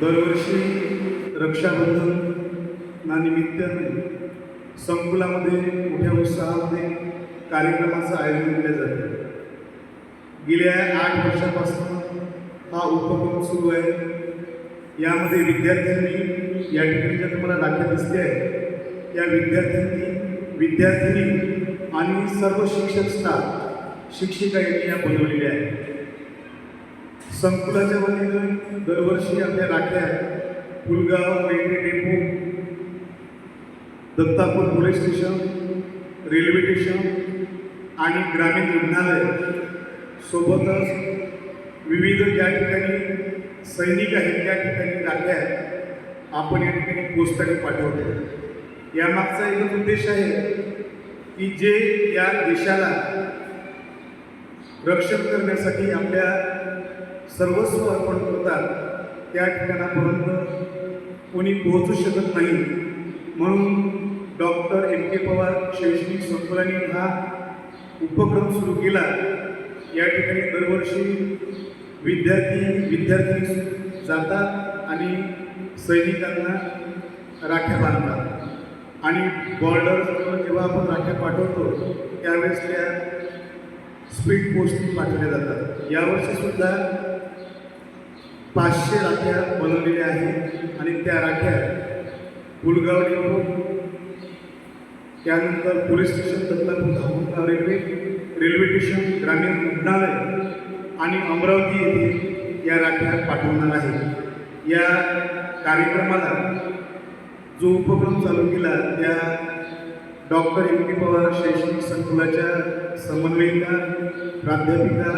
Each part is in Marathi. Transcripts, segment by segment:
दरवर्षी रक्षाबंधन निमित्ताने संकुलामध्ये मोठ्या उत्साहामध्ये कार्यक्रमाचं आयोजन केलं जातं. गेल्या आठ वर्षापासून हा उपक्रम सुरू आहे. यामध्ये विद्यार्थ्यांनी या ठिकाणी ज्या तुम्हाला राख्या दिसते आहे या विद्यार्थ्यांनी विद्यार्थिनी आणि सर्व शिक्षक स्टाफ शिक्षिका यांनी या बनवलेल्या आहेत. संकुलाच्या वतीनं दरवर्षी आपल्या राख्या Pulgaon railway depot Dattapur police station railway station आणि ग्रामीण रुग्णालय सोबतच विविध ज्या ठिकाणी सैनिक आहेत त्या ठिकाणी राख्या आपण या ठिकाणी पोस्टाने पाठवतो. यामागचा एकच उद्देश आहे की जे या देशाला रक्षण करण्यासाठी आपल्या सर्वस्व अर्पण करतात. त्या ठिकाणापर्यंत कोणी पोहोचू शकत नाही. म्हणून डॉक्टर एम के पवार शैक्षणिक संकुलाने हा उपक्रम सुरू केला. या ठिकाणी दरवर्षी विद्यार्थी विद्यार्थी जातात आणि सैनिकांना राख्या बांधतात. आणि बॉर्डरजवळ जेव्हा आपण राख्या पाठवतो त्यावेळेस त्या स्पीड पोस्टने पाठवल्या जातात. यावर्षी सुद्धा पाचशे राख्या बनवलेल्या आहेत आणि त्या राख्या पुलगाव डेपो त्यानंतर police station Dattapur Dhamangaon railway railway station ग्रामीण रुग्णालय आणि अमरावती येथे या राख्या पाठवणार आहे. या कार्यक्रमाला जो उपक्रम चालू केला त्या डॉक्टर एम के पवार शैक्षणिक संकुलाच्या समन्वयिका प्राध्यापिका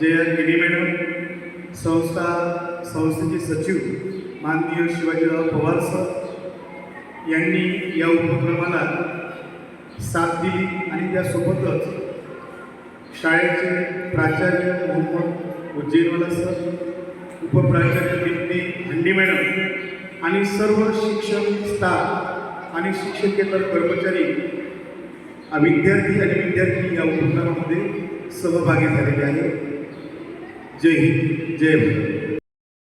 जया गिरी मॅडम संस्था संस्थेचे सचिव माननीय शिवाजीराव पवार सर यांनी या उपक्रमाला साथ दिली आणि त्यासोबतच शाळेचे प्राचार्य मोहम्मद उज्जैनवाला सर उपप्राचार्य दीप्ती हंडी मॅडम आणि सर्व शिक्षक स्टाफ आणि शिक्षकेतर कर्मचारी विद्यार्थी आणि विद्यार्थी या उपक्रमामध्ये सहभागी झालेले आहेत. जय हिंद जय भारत